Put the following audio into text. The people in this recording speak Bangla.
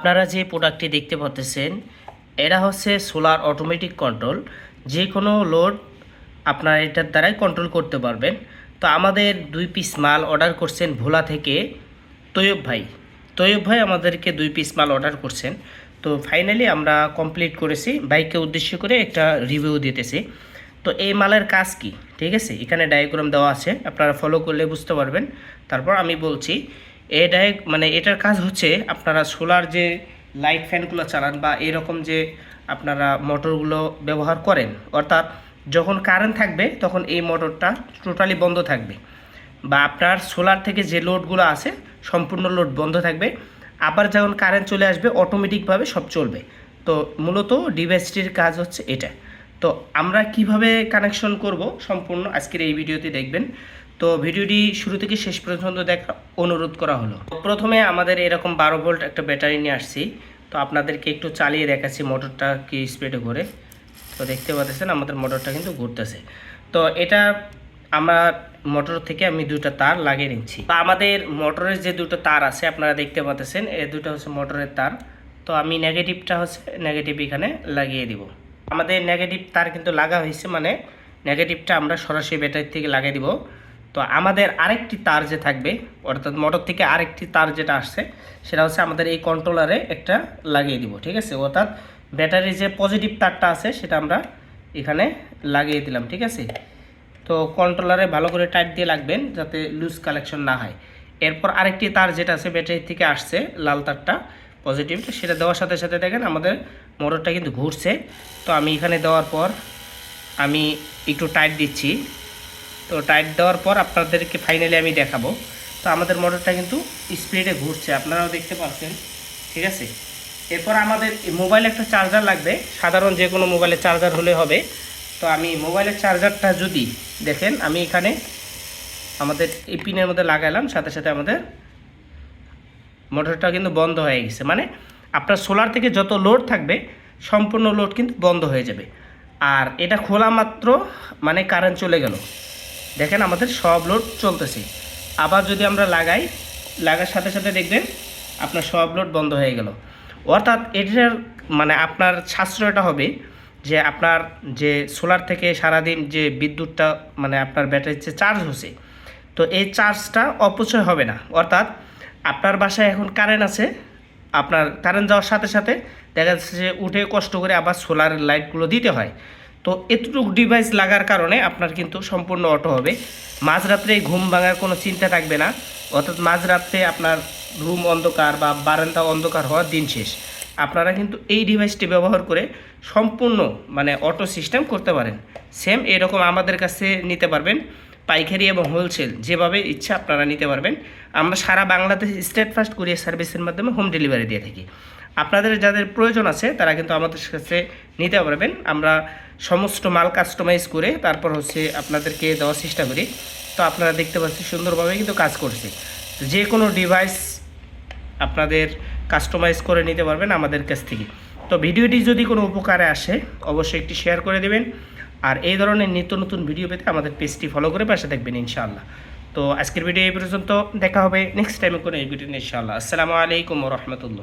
আপনারা যে প্রোডাক্টটি দেখতে পাচ্ছেন, এটা হচ্ছে সোলার অটোমেটিক কন্ট্রোল যে কোনো লোড আপনারা এটার দ্বারাই কন্ট্রোল করতে পারবেন। তো আমাদের দুই পিস মাল অর্ডার করছেন ভোলা থেকে তৈয়ব ভাই। তৈয়ব ভাই আমাদেরকে দুই পিস মাল অর্ডার করছেন। তো ফাইনালি আমরা কমপ্লিট করেছি। বাইককে উদ্দেশ্য করে একটা রিভিউ দিতেছি। তো এই মালের কাজ কি? ঠিক আছে? এখানে ডায়াগ্রাম দেওয়া আছে। আপনারা ফলো করলে বুঝতে পারবেন। তারপর আমি বলছি ডায় মানে এটার কাজ হচ্ছে আপনারা সোলার যে লাইট ফ্যানগুলো চালান বা এরকম যে আপনারা মোটরগুলো ব্যবহার করেন, অর্থাৎ যখন কারেন্ট থাকবে তখন এই মোটরটা টোটালি বন্ধ থাকবে বা আপনার সোলার থেকে যে লোডগুলো আছে সম্পূর্ণ লোড বন্ধ থাকবে, আবার যখন কারেন্ট চলে আসবে অটোমেটিকভাবে সব চলবে। তো মূলত ডিভাইসটির কাজ হচ্ছে এটা। তো আমরা কীভাবে কানেকশন করব সম্পূর্ণ আজকের এই ভিডিওতে দেখবেন। তো ভিডিওটি শুরু থেকে শেষ পর্যন্ত দেখা অনুরোধ করা হলো। প্রথমে আমাদের এরকম বারো ভোল্ট একটা ব্যাটারি নিয়ে আসছি। তো আপনাদেরকে একটু চালিয়ে দেখাচ্ছি মোটরটা কি স্পিডে ঘুরে। তো দেখতে পাচ্ছেন আমাদের মোটরটা কিন্তু ঘুরতেছে। তো এটা আমার মোটর থেকে আমি দুটো তার লাগিয়ে নিচ্ছি। আমাদের মোটরের যে দুটো তার আছে, আপনারা দেখতে পাচ্ছেন, এই দুটো হচ্ছে মোটরের তার। তো আমি নেগেটিভটা হচ্ছে নেগেটিভ এখানে লাগিয়ে দিব। আমাদের নেগেটিভ তার কিন্তু লাগা হয়েছে মানে নেগেটিভটা আমরা সরাসরি ব্যাটারি থেকে লাগিয়ে দিব। তো আমাদের আরেকটি তার যে থাকবে, অর্থাৎ মোটর থেকে আরেকটি তার যেটা আসছে, সেটা হচ্ছে আমাদের এই কন্ট্রোলারে একটা লাগিয়ে দিব, ঠিক আছে? অর্থাৎ ব্যাটারির যে পজিটিভ তারটা আছে, সেটা আমরা এখানে লাগিয়ে দিলাম, ঠিক আছে? তো কন্ট্রোলারে ভালো করে টাইট দিয়ে লাগবেন যাতে লুজ কালেকশন না হয়। এরপর আরেকটি তার যেটা আছে, ব্যাটারি থেকে আসছে, লাল তারটা পজিটিভ সেটা দেওয়ার সাথে সাথে দেখেন আমাদের মোটরটা কিন্তু ঘুরছে। তো আমি এখানে দেওয়ার পর আমি একটু টাইট দিচ্ছি। তো টাইট দেওয়ার পর আপনাদেরকে ফাইনালি আমি দেখাবো। তো আমাদের মোটরটা কিন্তু স্পিডে ঘুরছে, আপনারাও দেখতে পাচ্ছেন, ঠিক আছে? এরপর আমাদের মোবাইলে একটা চার্জার লাগবে, সাধারণ যে কোনো মোবাইলের চার্জার হলে হবে। তো আমি মোবাইলের চার্জারটা যদি দেখেন, আমি এখানে আমাদের এই পিনের মধ্যে লাগাইলাম সাথে সাথে আমাদের মোটরটা কিন্তু বন্ধ হয়ে গেছে। মানে আপনার সোলার থেকে যত লোড থাকবে, সম্পূর্ণ লোড কিন্তু বন্ধ হয়ে যাবে। আর এটা খোলা মাত্র মানে কারেন্ট চলে গেল। দেখেন আমাদের সব লোড চলতেছে। আবার যদি আমরা লাগাই, লাগার সাথে সাথে দেখবেন আপনার সব লোড বন্ধ হয়ে গেল। অর্থাৎ এটার মানে আপনার সাশ্রয়টা হবে যে আপনার যে সোলার থেকে সারাদিন যে বিদ্যুৎটা মানে আপনার ব্যাটারির যে চার্জ হচ্ছে, তো এই চার্জটা অপচয় হবে না। অর্থাৎ আপনার বাসায় এখন কারেন্ট আছে, আপনার কারেন্ট যাওয়ার সাথে সাথে দেখা যাচ্ছে যে উঠে কষ্ট করে আবার সোলার লাইটগুলো দিতে হয়। তো এতটুকু ডিভাইস লাগার কারণে আপনার কিন্তু সম্পূর্ণ অটো হবে। মাঝরাত্রে ঘুম ভাঙার কোনো চিন্তা থাকবে না। অর্থাৎ মাঝরাত্রে আপনার রুম অন্ধকার বা বারান্দা অন্ধকার হওয়ার দিন শেষ। আপনারা কিন্তু এই ডিভাইসটি ব্যবহার করে সম্পূর্ণ মানে অটো সিস্টেম করতে পারেন। সেম এরকম আমাদের কাছে নিতে পারবেন পাইকারি এবং হোলসেল যেভাবে ইচ্ছা আপনারা নিতে পারবেন। আমরা সারা বাংলাদেশ স্টেট ফার্স্ট কুরিয়ার সার্ভিসের মাধ্যমে হোম ডেলিভারি দিয়ে থাকি। আপনাদের যাদের প্রয়োজন আছে, তারা কিন্তু আমাদের কাছে নিতে পারবেন। আমরা সমস্ত মাল কাস্টমাইজ করে তারপর হচ্ছে আপনাদেরকে দেওয়ার চেষ্টা করি। তো আপনারা দেখতে পাচ্ছেন সুন্দরভাবে কিন্তু কাজ করছে। যে কোনো ডিভাইস আপনাদের কাস্টমাইজ করে নিতে পারবেন আমাদের কাছ থেকে। তো ভিডিওটি যদি কোনো উপকারে আসে, অবশ্যই একটি শেয়ার করে দেবেন। আর এই ধরনের নিত্য নতুন ভিডিও পেতে আমাদের পেজটি ফলো করে পাশে থাকবেন, ইনশাআল্লাহ। তো আজকের ভিডিও এই পর্যন্ত। দেখা হবে নেক্সট টাইমে কোনো এই ভিডিও ইনশাআল্লাহ। আসসালামু আলাইকুম রহমতুল্লাহ।